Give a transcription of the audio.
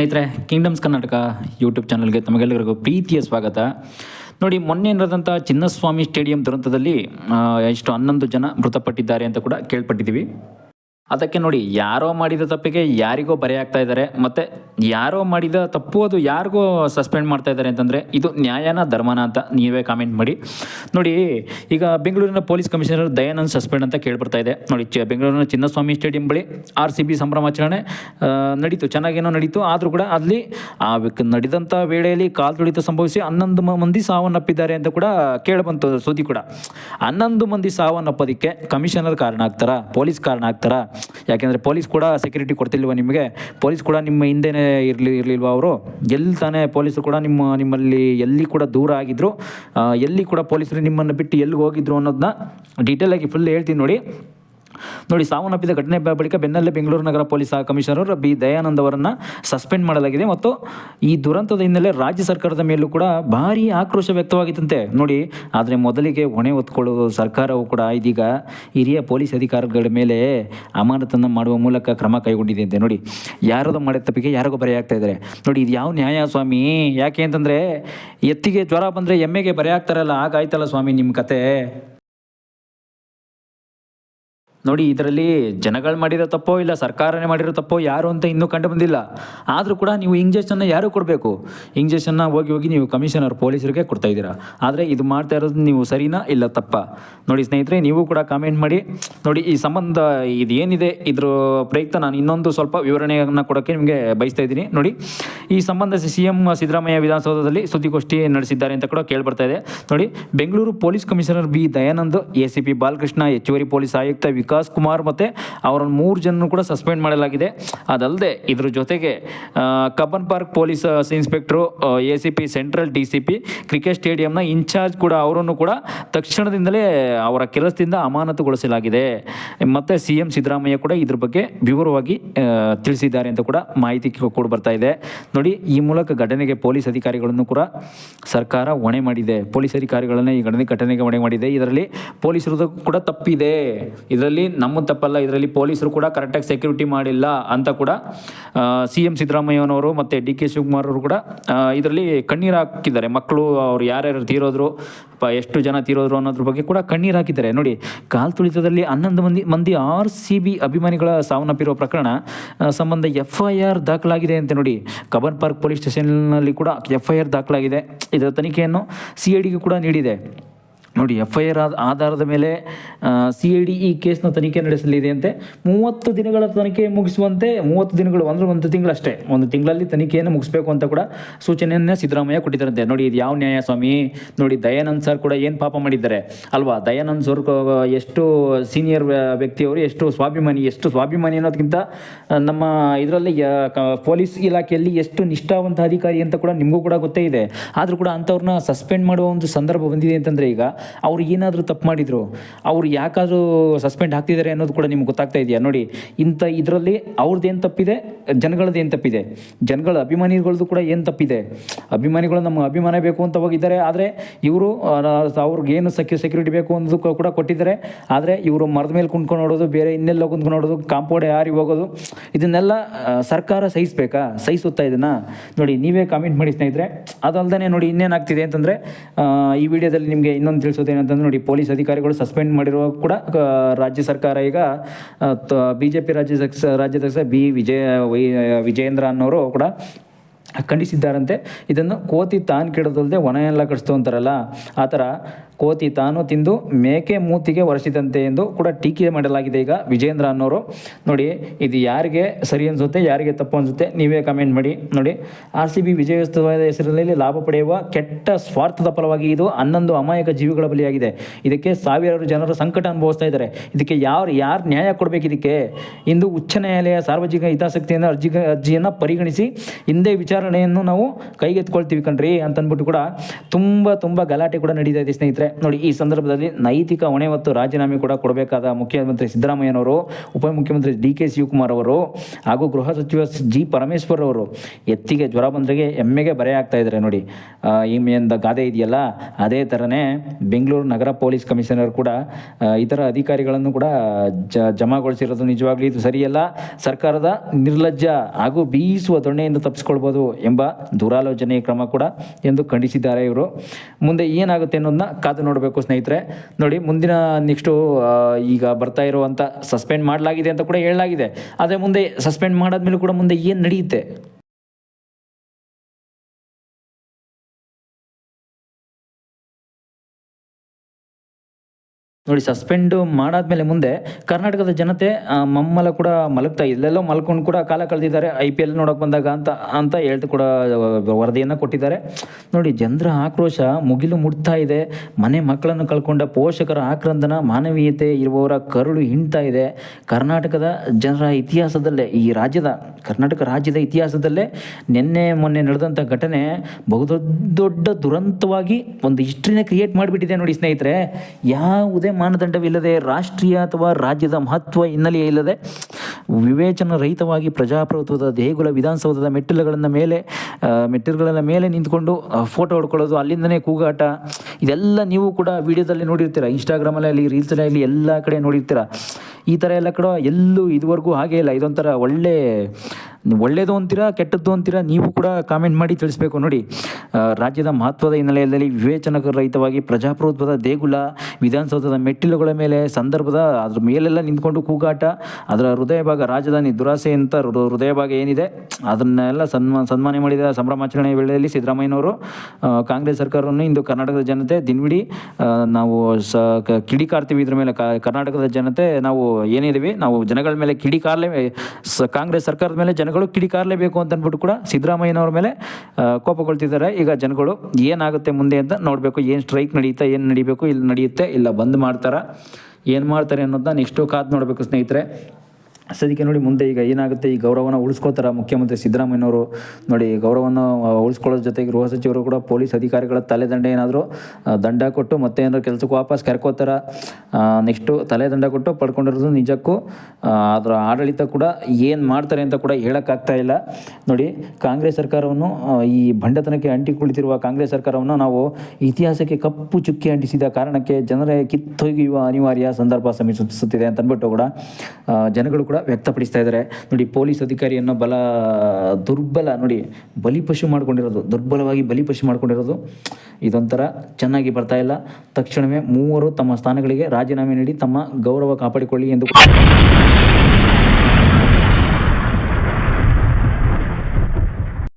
ಸ್ನೇಹಿತರೆ kingdoms Karnataka YouTube ಚಾನಲ್ಗೆ ತಮಗೆಲ್ಲರಿಗೂ ಪ್ರೀತಿಯ ಸ್ವಾಗತ. ನೋಡಿ, ಮೊನ್ನೆ ನಡೆದಂಥ ಚಿನ್ನಸ್ವಾಮಿ ಸ್ಟೇಡಿಯಂ ದುರಂತದಲ್ಲಿ ಎಷ್ಟು ಹನ್ನೊಂದು ಜನ ಮೃತಪಟ್ಟಿದ್ದಾರೆ ಅಂತ ಕೂಡ ಕೇಳ್ಪಟ್ಟಿದ್ದೀವಿ. ಅದಕ್ಕೆ ನೋಡಿ, ಯಾರೋ ಮಾಡಿದ ತಪ್ಪಿಗೆ ಯಾರಿಗೋ ಬರೆ ಆಗ್ತಾ ಇದ್ದಾರೆ, ಮತ್ತು ಯಾರೋ ಮಾಡಿದ ತಪ್ಪು ಅದು ಯಾರಿಗೋ ಸಸ್ಪೆಂಡ್ ಮಾಡ್ತಾ ಇದ್ದಾರೆ ಅಂತಂದರೆ ಇದು ನ್ಯಾಯನ ಧರ್ಮನ ಅಂತ ನೀವೇ ಕಾಮೆಂಟ್ ಮಾಡಿ. ನೋಡಿ, ಈಗ ಬೆಂಗಳೂರಿನ ಪೊಲೀಸ್ ಕಮಿಷನರ್ ದಯಾನಂದ್ ಸಸ್ಪೆಂಡ್ ಅಂತ ಕೇಳ್ಬರ್ತಾ ಇದೆ. ನೋಡಿ, ಚ ಬೆಂಗಳೂರಿನ ಚಿನ್ನಸ್ವಾಮಿ ಸ್ಟೇಡಿಯಂ ಬಳಿ ಆರ್ ಸಿ ಬಿ ಸಂಭ್ರಮಾಚರಣೆ ನಡೀತು, ಚೆನ್ನಾಗೇನೋ ನಡೀತು, ಆದರೂ ಕೂಡ ಅಲ್ಲಿ ಆ ನಡೆದಂಥ ವೇಳೆಯಲ್ಲಿ ಕಾಲು ತುಳಿತ ಸಂಭವಿಸಿ ಹನ್ನೊಂದು ಮಂದಿ ಸಾವನ್ನಪ್ಪಿದ್ದಾರೆ ಅಂತ ಕೂಡ ಕೇಳಿಬಂತು ಸುದ್ದಿ ಕೂಡ. ಹನ್ನೊಂದು ಮಂದಿ ಸಾವನ್ನಪ್ಪೋದಕ್ಕೆ ಕಮಿಷನರ್ ಕಾರಣ ಆಗ್ತಾರಾ? ಪೊಲೀಸ್ ಕಾರಣ ಆಗ್ತಾರಾ? ಯಾಕೆಂದರೆ ಪೊಲೀಸ್ ಕೂಡ ಸೆಕ್ಯೂರಿಟಿ ಕೊಡ್ತಿಲ್ವ ನಿಮಗೆ? ಪೊಲೀಸ್ ಕೂಡ ನಿಮ್ಮ ಹಿಂದೆನೇ ಇರಲಿ ಇರಲಿಲ್ವ ಅವರು? ಎಲ್ಲಿ ತಾನೇ ಪೊಲೀಸರು ಕೂಡ ನಿಮ್ಮ ನಿಮ್ಮಲ್ಲಿ ಎಲ್ಲಿ ಕೂಡ ದೂರ ಆಗಿದ್ದರು ಎಲ್ಲಿ ಕೂಡ ಪೊಲೀಸರು ನಿಮ್ಮನ್ನು ಬಿಟ್ಟು ಎಲ್ಲಿಗೆ ಹೋಗಿದ್ರು ಅನ್ನೋದನ್ನ ಡೀಟೇಲಾಗಿ ಫುಲ್ ಹೇಳ್ತೀನಿ ನೋಡಿ. ನೋಡಿ, ಸಾವನ್ನಪ್ಪಿದ ಘಟನೆ ಬಳಿಕ ಬೆನ್ನಲ್ಲೇ ಬೆಂಗಳೂರು ನಗರ ಪೊಲೀಸ್ ಕಮಿಷನರ್ ಬಿ. ದಯಾನಂದ್ ಅವರನ್ನು ಸಸ್ಪೆಂಡ್ ಮಾಡಲಾಗಿದೆ ಮತ್ತು ಈ ದುರಂತದ ಹಿನ್ನೆಲೆ ರಾಜ್ಯ ಸರ್ಕಾರದ ಮೇಲೂ ಕೂಡ ಭಾರಿ ಆಕ್ರೋಶ ವ್ಯಕ್ತವಾಗಿತ್ತಂತೆ. ನೋಡಿ, ಆದರೆ ಮೊದಲಿಗೆ ಹೊಣೆ ಹೊತ್ಕೊಳ್ಳುವ ಸರ್ಕಾರವು ಕೂಡ. ಇದೀಗ ಹಿರಿಯ ಪೊಲೀಸ್ ಅಧಿಕಾರಿಗಳ ಮೇಲೆ ಅಮಾನತನ್ನು ಮಾಡುವ ಮೂಲಕ ಕ್ರಮ ಕೈಗೊಂಡಿದೆ ಅಂತೆ. ನೋಡಿ, ಯಾರದೋ ಮಾಡಿದ ತಪ್ಪಿಗೆ ಯಾರಿಗೋ ಬರೆ ಆಗ್ತಾ ಇದ್ದಾರೆ. ನೋಡಿ, ಇದು ಯಾವ ನ್ಯಾಯ ಸ್ವಾಮಿ? ಯಾಕೆ ಅಂತಂದರೆ ಎತ್ತಿಗೆ ಜ್ವರ ಬಂದರೆ ಎಮ್ಮೆಗೆ ಬರೆ ಆಗ್ತಾರಲ್ಲ ಸ್ವಾಮಿ ನಿಮ್ಮ ಕತೆ. ನೋಡಿ, ಇದರಲ್ಲಿ ಜನಗಳು ಮಾಡಿರೋ ತಪ್ಪೋ ಇಲ್ಲ ಸರ್ಕಾರನೇ ಮಾಡಿರೋ ತಪ್ಪೋ ಯಾರು ಅಂತ ಇನ್ನೂ ಕಂಡು ಬಂದಿಲ್ಲ. ಆದರೂ ಕೂಡ ನೀವು ಇಂಜೆಕ್ಷನ್ನ ಯಾರು ಕೊಡಬೇಕು? ಇಂಜೆಕ್ಷನ್ನ ಹೋಗಿ ಹೋಗಿ ನೀವು ಕಮಿಷನರ್ ಪೊಲೀಸರಿಗೆ ಕೊಡ್ತಾ ಇದ್ದೀರಾ? ಆದರೆ ಇದು ಮಾಡ್ತಾ ಇರೋದು ನೀವು ಸರಿನಾ ಇಲ್ಲ ತಪ್ಪ? ನೋಡಿ ಸ್ನೇಹಿತರೆ, ನೀವು ಕೂಡ ಕಾಮೆಂಟ್ ಮಾಡಿ. ನೋಡಿ, ಈ ಸಂಬಂಧ ಇದು ಏನಿದೆ ಇದ್ರ ಪ್ರಯುಕ್ತ ನಾನು ಇನ್ನೊಂದು ಸ್ವಲ್ಪ ವಿವರಣೆಯನ್ನು ಕೊಡೋಕ್ಕೆ ನಿಮಗೆ ಬಯಸ್ತಾ ಇದ್ದೀನಿ. ನೋಡಿ, ಈ ಸಂಬಂಧ ಸಿ ಎಂ ಸಿದ್ದರಾಮಯ್ಯ ವಿಧಾನಸೌಧದಲ್ಲಿ ಸುದ್ದಿಗೋಷ್ಠಿ ನಡೆಸಿದ್ದಾರೆ ಅಂತ ಕೂಡ ಕೇಳ್ಬರ್ತಾ ಇದೆ. ನೋಡಿ, Bengaluru police commissioner B Dayanand, A C P Balakrishna, ಹೆಚ್ಚುವರಿ ಪೊಲೀಸ್ ಆಯುಕ್ತ ವಿಕಾಸ್ ಕುಮಾರ್ ಮತ್ತು ಅವರನ್ನು ಮೂರು ಜನರು ಕೂಡ ಸಸ್ಪೆಂಡ್ ಮಾಡಲಾಗಿದೆ. ಅದಲ್ಲದೆ ಇದ್ರ ಜೊತೆಗೆ Cubbon park police inspector A C P central D C P cricket ಸ್ಟೇಡಿಯಂನ incharge ಕೂಡ ಅವರನ್ನು ಕೂಡ ತಕ್ಷಣದಿಂದಲೇ ಅವರ ಕೆಲಸದಿಂದ ಅಮಾನತುಗೊಳಿಸಲಾಗಿದೆ. ಮತ್ತು ಸಿ ಎಂ ಸಿದ್ದರಾಮಯ್ಯ ಕೂಡ ಇದ್ರ ಬಗ್ಗೆ ವಿವರವಾಗಿ ತಿಳಿಸಿದ್ದಾರೆ ಅಂತ ಕೂಡ ಮಾಹಿತಿ ಕೂಡ ಬರ್ತಾ ಇದೆ. ನೋಡಿ, ಈ ಮೂಲಕ ಘಟನೆಗೆ ಪೊಲೀಸ್ ಅಧಿಕಾರಿಗಳನ್ನು ಕೂಡ ಸರ್ಕಾರ ಹೊಣೆ ಮಾಡಿದೆ. ಪೊಲೀಸ್ ಅಧಿಕಾರಿಗಳನ್ನೇ ಈ ಘಟನೆ ಘಟನೆಗೆ ಹೊಣೆ ಮಾಡಿದೆ. ಇದರಲ್ಲಿ ಪೊಲೀಸರದ್ದು ಕೂಡ ತಪ್ಪಿದೆ. ಇದರಲ್ಲಿ ನಮ್ಮ ತಪ್ಪಲ್ಲ, ಇದರಲ್ಲಿ ಪೊಲೀಸರು ಕೂಡ ಕರೆಕ್ಟಾಗಿ ಸೆಕ್ಯೂರಿಟಿ ಮಾಡಿಲ್ಲ ಅಂತ ಕೂಡ ಸಿ ಎಂ ಸಿದ್ದರಾಮಯ್ಯನವರು ಮತ್ತು ಡಿ ಕೆ ಶಿವಕುಮಾರ್ ಅವರು ಕೂಡ ಇದರಲ್ಲಿ ಕಣ್ಣೀರು ಹಾಕಿದ್ದಾರೆ. ಮಕ್ಕಳು, ಅವ್ರು ಯಾರ್ಯಾರು ತೀರೋದ್ರು ಎಷ್ಟು ಜನ ತೀರೋದ್ರು ಅನ್ನೋದ್ರ ಬಗ್ಗೆ ಕೂಡ ಕಣ್ಣೀರು ಹಾಕಿದ್ದಾರೆ. ನೋಡಿ, ಕಾಲ್ ತುಳಿತದಲ್ಲಿ ಹನ್ನೊಂದು ಮಂದಿ ಮಂದಿ ಆರ್ ಸಿ ಬಿ ಅಭಿಮಾನಿಗಳ ಸಾವನ್ನಪ್ಪಿರುವ ಪ್ರಕರಣ ಸಂಬಂಧ ಎಫ್ ಐ ಆರ್ ದಾಖಲಾಗಿದೆ ಅಂತ ನೋಡಿ, ಕಬನ್ ಪಾರ್ಕ್ ಪೊಲೀಸ್ ಸ್ಟೇಷನ್ನಲ್ಲಿ ಕೂಡ ಎಫ್ ಐ ಆರ್ ದಾಖಲಾಗಿದೆ. ಇದರ ತನಿಖೆಯನ್ನು ಸಿ ಐ ಡಿಗೆ ಕೂಡ ನೀಡಿದೆ. ನೋಡಿ ಎಫ್ ಐ ಆರ್ ಆಧಾರದ ಮೇಲೆ ಸಿ ಐ ಡಿ ಈ ಕೇಸ್ನ ತನಿಖೆ ನಡೆಸಲಿದೆ ಅಂತೆ. ಮೂವತ್ತು ದಿನಗಳ ತನಿಖೆ ಮುಗಿಸುವಂತೆ, ಮೂವತ್ತು ದಿನಗಳು ಅಂದರೆ ಒಂದು ತಿಂಗಳಷ್ಟೇ. ಒಂದು ತಿಂಗಳಲ್ಲಿ ತನಿಖೆಯನ್ನು ಮುಗಿಸ್ಬೇಕು ಅಂತ ಕೂಡ ಸೂಚನೆಯನ್ನೇ ಸಿದ್ದರಾಮಯ್ಯ ಕೊಟ್ಟಿದ್ದಾರಂತೆ. ನೋಡಿ, ಇದು ಯಾವ ನ್ಯಾಯ ಸ್ವಾಮಿ? ನೋಡಿ, ದಯಾನಂದ್ ಸರ್ ಕೂಡ ಏನು ಪಾಪ ಮಾಡಿದ್ದಾರೆ? ಅಲ್ವಾ? ದಯಾನಂದ್ ಸರ್ ಎಷ್ಟು ಸೀನಿಯರ್ ವ್ಯಕ್ತಿಯವರು, ಎಷ್ಟು ಸ್ವಾಭಿಮಾನಿ ಎಷ್ಟು ಸ್ವಾಭಿಮಾನಿ ಅನ್ನೋದಕ್ಕಿಂತ ನಮ್ಮ ಇದರಲ್ಲಿ ಪೊಲೀಸ್ ಇಲಾಖೆಯಲ್ಲಿ ಎಷ್ಟು ನಿಷ್ಠಾವಂತ ಅಧಿಕಾರಿ ಅಂತ ಕೂಡ ನಿಮಗೂ ಕೂಡ ಗೊತ್ತೇ ಇದೆ. ಆದರೂ ಕೂಡ ಅಂಥವ್ರನ್ನ ಸಸ್ಪೆಂಡ್ ಮಾಡುವ ಒಂದು ಸಂದರ್ಭ ಬಂದಿದೆ ಅಂತಂದರೆ ಈಗ ಅವ್ರು ಏನಾದರೂ ತಪ್ಪು ಮಾಡಿದ್ರು, ಅವ್ರು ಯಾಕಾದರೂ ಸಸ್ಪೆಂಡ್ ಹಾಕ್ತಿದ್ದಾರೆ ಅನ್ನೋದು ಕೂಡ ನಿಮ್ಗೆ ಗೊತ್ತಾಗ್ತಾ ಇದೆಯಾ? ನೋಡಿ, ಇಂಥ ಇದರಲ್ಲಿ ಅವ್ರದ್ದು ಏನು ತಪ್ಪಿದೆ? ಜನಗಳದ್ದು ಏನು ತಪ್ಪಿದೆ? ಜನಗಳ ಅಭಿಮಾನಿಗಳದ್ದು ಕೂಡ ಏನು ತಪ್ಪಿದೆ? ಅಭಿಮಾನಿಗಳು ನಮ್ಮ ಅಭಿಮಾನ ಬೇಕು ಅಂತ ಹೋಗಿದ್ದಾರೆ, ಆದರೆ ಇವರು ಅವ್ರಿಗೆ ಏನು ಸೆಕ್ಯೂ ಸೆಕ್ಯೂರಿಟಿ ಬೇಕು ಅನ್ನೋದು ಕೂಡ ಕೊಟ್ಟಿದ್ದಾರೆ, ಆದರೆ ಇವರು ಮರದ ಮೇಲೆ ಕುಂತ್ಕೊಂಡು ನೋಡೋದು ಬೇರೆ ಇನ್ನೆಲ್ಲ ಕುಂತ್ಕೊಂಡು ನೋಡೋದು ಕಾಂಪೌಂಡ್ ಯಾರಿಗೆ ಹೋಗೋದು, ಇದನ್ನೆಲ್ಲ ಸರ್ಕಾರ ಸಹಿಸ್ಬೇಕಾ? ಸಹಿಸುತ್ತಾ ಇದನ್ನ? ನೋಡಿ, ನೀವೇ ಕಾಮೆಂಟ್ ಮಾಡಿ ಸ್ನೇಹಿತರೆ ಅದಲ್ದೇ ನೋಡಿ ಇನ್ನೇನಾಗ್ತಿದೆ ಅಂತಂದರೆ ಈ ವಿಡಿಯೋದಲ್ಲಿ ನಿಮಗೆ ಇನ್ನೊಂದು ತಿಳಿಸೋದು ಏನಂತಂದ್ರೆ ನೋಡಿ, ಪೊಲೀಸ್ ಅಧಿಕಾರಿಗಳು ಸಸ್ಪೆಂಡ್ ಮಾಡಿರುವ ಕೂಡ ರಾಜ್ಯ ಸರ್ಕಾರ ಈಗ ಬಿ ಜೆ ಪಿ ರಾಜ್ಯಾಧ್ಯಕ್ಷ ರಾಜ್ಯಾಧ್ಯಕ್ಷ ಬಿ ವಿಜಯ, ವೈ ವಿಜಯೇಂದ್ರ ಅನ್ನೋರು ಕೂಡ ಖಂಡಿಸಿದ್ದಾರಂತೆ. ಇದನ್ನು ಕೋತಿ ತಾನು ಕೆಡದಲ್ಲದೆ ಒಣ ಎಲ್ಲ ಕಡಿಸ್ತು ಅಂತಾರಲ್ಲ, ಆ ಥರ ಕೋತಿ ತಾನು ತಿಂದು ಮೇಕೆ ಮೂತಿಗೆ ಒರೆಸಿದಂತೆ ಎಂದು ಕೂಡ ಟೀಕೆ ಮಾಡಲಾಗಿದೆ ಈಗ ವಿಜೇಂದ್ರ ಅನ್ನೋರು. ನೋಡಿ, ಇದು ಯಾರಿಗೆ ಸರಿ ಅನಿಸುತ್ತೆ, ಯಾರಿಗೆ ತಪ್ಪು ಅನಿಸುತ್ತೆ, ನೀವೇ ಕಮೆಂಟ್ ಮಾಡಿ. ನೋಡಿ ಆರ್ ಸಿ ಬಿ ವಿಜಯೋತ್ಸವದ ಹೆಸರಿನಲ್ಲಿ ಲಾಭ ಪಡೆಯುವ ಕೆಟ್ಟ ಸ್ವಾರ್ಥದ ಫಲವಾಗಿ ಇದು ಹನ್ನೊಂದು ಅಮಾಯಕ ಜೀವಿಗಳ ಬಲಿಯಾಗಿದೆ. ಇದಕ್ಕೆ ಸಾವಿರಾರು ಜನರು ಸಂಕಟ ಅನುಭವಿಸ್ತಾ ಇದ್ದಾರೆ. ಇದಕ್ಕೆ ಯಾರು ಯಾರು ನ್ಯಾಯ ಕೊಡಬೇಕು ಇದಕ್ಕೆ? ಇಂದು ಉಚ್ಚ ನ್ಯಾಯಾಲಯ ಸಾರ್ವಜನಿಕ ಹಿತಾಸಕ್ತಿಯನ್ನು ಅರ್ಜಿ, ಅರ್ಜಿಯನ್ನು ಪರಿಗಣಿಸಿ ಹಿಂದೆ ವಿಚಾರಣೆಯನ್ನು ನಾವು ಕೈಗೆತ್ಕೊಳ್ತೀವಿ ಕಣ್ರಿ ಅಂತಂದ್ಬಿಟ್ಟು ಕೂಡ ತುಂಬ ತುಂಬ ಗಲಾಟೆ ಕೂಡ ನಡೀತಾ ಇದೆ ಸ್ನೇಹಿತರೆ. ನೋಡಿ, ಈ ಸಂದರ್ಭದಲ್ಲಿ ನೈತಿಕ ಹೊಣೆ ಮತ್ತು ರಾಜೀನಾಮೆ ಕೂಡ ಕೊಡಬೇಕಾದ ಮುಖ್ಯಮಂತ್ರಿ ಸಿದ್ದರಾಮಯ್ಯನವರು, ಉಪಮುಖ್ಯಮಂತ್ರಿ ಡಿ ಕೆ ಶಿವಕುಮಾರ್ ಅವರು ಹಾಗೂ ಗೃಹ ಸಚಿವ ಜಿ. ಪರಮೇಶ್ವರ್ ಅವರು ಎತ್ತಿಗೆ ಜ್ವರ ಬಂದ್ರಿಗೆ ಎಮ್ಮೆಗೆ ಬರೆ ಆಗ್ತಾ ಇದ್ದಾರೆ ನೋಡಿ. ಈ ಮೇಂದ ಗಾದೆ ಇದೆಯಲ್ಲ? ಅದೇ ಥರನೇ ಬೆಂಗಳೂರು ನಗರ ಪೊಲೀಸ್ ಕಮಿಷನರ್ ಕೂಡ ಇತರ ಅಧಿಕಾರಿಗಳನ್ನು ಕೂಡ ಜ, ಜಮಾಗೊಳಿಸಿರೋದು ನಿಜವಾಗ್ಲೂ ಇದು ಸರಿಯಲ್ಲ. ಸರ್ಕಾರದ ನಿರ್ಲಜ್ಜ ಹಾಗೂ ಬೀಸುವ ದೊಣ್ಣೆಯಿಂದ ತಪ್ಪಿಸ್ಕೊಳ್ಬೋದು ಎಂಬ ದುರಾಲೋಚನೆ ಕ್ರಮ ಕೂಡ ಎಂದು ಖಂಡಿಸಿದ್ದಾರೆ ಇವರು. ಮುಂದೆ ಏನಾಗುತ್ತೆ ಅನ್ನೋದನ್ನ ಕಾದು ನೋಡಬೇಕು ಸ್ನೇಹಿತರೆ. ನೋಡಿ, ಮುಂದಿನ ನೆಕ್ಸ್ಟು ಈಗ ಬರ್ತಾ ಇರುವಂಥ ಸಸ್ಪೆಂಡ್ ಮಾಡಲಾಗಿದೆ ಅಂತ ಕೂಡ ಹೇಳಲಾಗಿದೆ. ಆದರೆ ಮುಂದೆ ಸಸ್ಪೆಂಡ್ ಮಾಡಾದ್ಮೇಲೆ ಕೂಡ ಮುಂದೆ ಏನು ನಡೆಯುತ್ತೆ? ನೋಡಿ ಸಸ್ಪೆಂಡ್ ಮಾಡಾದ್ಮೇಲೆ ಮುಂದೆ ಕರ್ನಾಟಕದ ಜನತೆ ಮಮ್ಮಲ ಕೂಡ ಮಲಗ್ತಾ ಇಲ್ಲೆಲ್ಲೋ ಮಲ್ಕೊಂಡು ಕೂಡ ಕಾಲ ಕಳೆದಿದ್ದಾರೆ. ಐ ಪಿ ಎಲ್ ನೋಡೋಕೆ ಬಂದಾಗ ಅಂತ ಅಂತ ಹೇಳ್ತು ಕೂಡ ವರದಿಯನ್ನು ಕೊಟ್ಟಿದ್ದಾರೆ. ನೋಡಿ, ಜನರ ಆಕ್ರೋಶ ಮುಗಿಲು ಮುಟ್ತಾ ಇದೆ. ಮನೆ ಮಕ್ಕಳನ್ನು ಕಳ್ಕೊಂಡ ಪೋಷಕರ ಆಕ್ರಂದನ, ಮಾನವೀಯತೆ ಇರುವವರ ಕರುಳು ಹಿಂಡ್ತಾ ಇದೆ. ಕರ್ನಾಟಕದ ಜನರ ಇತಿಹಾಸದಲ್ಲೇ, ಈ ರಾಜ್ಯದ, ಕರ್ನಾಟಕ ರಾಜ್ಯದ ಇತಿಹಾಸದಲ್ಲೇ ನಿನ್ನೆ ಮೊನ್ನೆ ನಡೆದಂಥ ಘಟನೆ ಬಹುದೊಡ್ಡ ದೊಡ್ಡ ದುರಂತವಾಗಿ ಒಂದು ಹಿಸ್ಟ್ರಿನೇ ಕ್ರಿಯೇಟ್ ಮಾಡಿಬಿಟ್ಟಿದೆ ನೋಡಿ ಸ್ನೇಹಿತರೆ. ಯಾವುದೇ ಮಾನದಂಡವಿಲ್ಲದೆ ರಾಷ್ಟ್ರೀಯ ಅಥವಾ ರಾಜ್ಯದ ಮಹತ್ವ ಹಿನ್ನೆಲೆ ಇಲ್ಲದೆ ವಿವೇಚನ ರಹಿತವಾಗಿ ಪ್ರಜಾಪ್ರಭುತ್ವದ ದೇಗುಲ ವಿಧಾನಸೌಧದ ಮೆಟ್ಟಿಲುಗಳನ್ನ ಮೇಲೆ ಮೆಟ್ಟಿಲುಗಳನ್ನ ಮೆಟ್ಟಿಲುಗಳ ಮೇಲೆ ನಿಂತ್ಕೊಂಡು ಫೋಟೋ ಹೊಡ್ಕೊಳ್ಳೋದು, ಅಲ್ಲಿಂದನೇ ಕೂಗಾಟ. ಇದೆಲ್ಲ ನೀವು ಕೂಡ ವಿಡಿಯೋದಲ್ಲಿ ನೋಡಿರ್ತೀರ. ಇನ್ಸ್ಟಾಗ್ರಾಮಲ್ಲಿ ರೀಲ್ಸಲ್ಲಿ ಎಲ್ಲ ಕಡೆ ನೋಡಿರ್ತೀರ. ಈ ಥರ ಎಲ್ಲ ಕಡೆ ಎಲ್ಲೂ ಇದುವರೆಗೂ ಹಾಗೇ ಇಲ್ಲ. ಇದೊಂಥರ ಒಳ್ಳೆ ಒಳ್ಳೇದು ಅಂತೀರಾ, ಕೆಟ್ಟದ್ದು ಅಂತೀರಾ, ನೀವು ಕೂಡ ಕಾಮೆಂಟ್ ಮಾಡಿ ತಿಳಿಸ್ಬೇಕು. ನೋಡಿ ರಾಜ್ಯದ ಮಹತ್ವದ ಹಿನ್ನೆಲೆಯಲ್ಲಿ ವಿವೇಚನಕ ರಹಿತವಾಗಿ ಪ್ರಜಾಪ್ರಭುತ್ವದ ದೇಗುಲ, ವಿಧಾನಸೌಧದ ಮೆಟ್ಟಿಲುಗಳ ಮೇಲೆ ಸಂದರ್ಭದ ಅದ್ರ ಮೇಲೆಲ್ಲ ನಿಂತ್ಕೊಂಡು ಕೂಗಾಟ, ಅದರ ಹೃದಯ ಭಾಗ ರಾಜಧಾನಿ ದುರಾಸೆ ಅಂತ ಹೃದಯ ಭಾಗ ಏನಿದೆ, ಅದನ್ನೆಲ್ಲ ಸನ್ಮಾನ ಸನ್ಮಾನ ಮಾಡಿದ ಸಂಭ್ರಮಾಚರಣೆ ವೇಳೆಯಲ್ಲಿ ಸಿದ್ದರಾಮಯ್ಯನವರು ಕಾಂಗ್ರೆಸ್ ಸರ್ಕಾರವನ್ನು ಇಂದು ಕರ್ನಾಟಕದ ಜನತೆ ದಿನವಿಡಿ ನಾವು ಸ ಕಿಡಿಕಾರ್ತೀವಿ ಇದ್ರ ಮೇಲೆ ಕರ್ನಾಟಕದ ಜನತೆ ನಾವು ಏನಿದ್ದೀವಿ, ನಾವು ಜನಗಳ ಮೇಲೆ ಕಿಡಿಕಾರ್ಲೆ ಕಾಂಗ್ರೆಸ್ ಸರ್ಕಾರದ ಮೇಲೆ ಜನಗಳು ಕಿಡಿಕಾರಲೇಬೇಕು ಅಂತ ಅಂದ್ಬಿಟ್ಟು ಕೂಡ ಸಿದ್ದರಾಮಯ್ಯನವ್ರ ಮೇಲೆ ಕೋಪಗೊಳ್ತಿದ್ದಾರೆ. ಈಗ ಜನಗಳು ಏನಾಗುತ್ತೆ ಮುಂದೆ ಅಂತ ನೋಡಬೇಕು. ಏನು ಸ್ಟ್ರೈಕ್ ನಡೀತಾ, ಏನು ನಡಿಬೇಕು ಇಲ್ಲಿ ನಡೆಯುತ್ತೆ, ಇಲ್ಲ ಬಂದ್ ಮಾಡ್ತಾರ, ಏನು ಮಾಡ್ತಾರೆ ಅನ್ನೋದನ್ನ ನೆಕ್ಸ್ಟು ಕಾದು ನೋಡಬೇಕು ಸ್ನೇಹಿತರೆ. ಸದ್ಯಕ್ಕೆ ನೋಡಿ ಮುಂದೆ ಈಗ ಏನಾಗುತ್ತೆ, ಈ ಗೌರವನ ಉಳಿಸ್ಕೋತಾರ ಮುಖ್ಯಮಂತ್ರಿ ಸಿದ್ದರಾಮಯ್ಯನವರು. ನೋಡಿ ಗೌರವವನ್ನು ಉಳಿಸ್ಕೊಳ್ಳೋದ್ರ ಜೊತೆಗೆ ಗೃಹ ಸಚಿವರು ಕೂಡ ಪೊಲೀಸ್ ಅಧಿಕಾರಿಗಳ ತಲೆದಂಡ ಏನಾದರೂ ದಂಡ ಕೊಟ್ಟು ಮತ್ತೆ ಏನಾದ್ರು ಕೆಲಸಕ್ಕೆ ವಾಪಸ್ ಕರ್ಕೋತಾರ. ನೆಕ್ಸ್ಟು ತಲೆದಂಡ ಕೊಟ್ಟು ಪಡ್ಕೊಂಡಿರೋದು ನಿಜಕ್ಕೂ ಅದರ ಆಡಳಿತ ಕೂಡ ಏನು ಮಾಡ್ತಾರೆ ಅಂತ ಕೂಡ ಹೇಳೋಕ್ಕಾಗ್ತಾ ಇಲ್ಲ. ನೋಡಿ ಕಾಂಗ್ರೆಸ್ ಸರ್ಕಾರವನ್ನು ಈ ಭಂಡತನಕ್ಕೆ ಅಂಟಿ ಕುಳಿತಿರುವ ಕಾಂಗ್ರೆಸ್ ಸರ್ಕಾರವನ್ನು ನಾವು ಇತಿಹಾಸಕ್ಕೆ ಕಪ್ಪು ಚುಕ್ಕಿ ಅಂಟಿಸಿದ ಕಾರಣಕ್ಕೆ ಜನರೇ ಕಿತ್ತೊಗೆಯುವ ಅನಿವಾರ್ಯ ಸಂದರ್ಭ ಸಮೀಪಿಸುತ್ತಿದೆ ಅಂತ ಅಂದ್ಬಿಟ್ಟು ಕೂಡ ಜನಗಳು ಕೂಡ ವ್ಯಕ್ತಪಡಿಸ್ತಾ ಇದ್ದಾರೆ. ನೋಡಿ, ಪೊಲೀಸ್ ಅಧಿಕಾರಿಯನ್ನು ಬಲ, ದುರ್ಬಲ, ನೋಡಿ, ಬಲಿಪಶು ಮಾಡ್ಕೊಂಡಿರೋದು, ದುರ್ಬಲವಾಗಿ ಬಲಿಪಶು ಮಾಡ್ಕೊಂಡಿರೋದು ಇದೊಂಥರ ಚೆನ್ನಾಗಿ ಬರ್ತಾ ಇಲ್ಲ. ತಕ್ಷಣವೇ ಮೂವರು ತಮ್ಮ ಸ್ಥಾನಗಳಿಗೆ ರಾಜೀನಾಮೆ ನೀಡಿ ತಮ್ಮ ಗೌರವ ಕಾಪಾಡಿಕೊಳ್ಳಿ ಎಂದು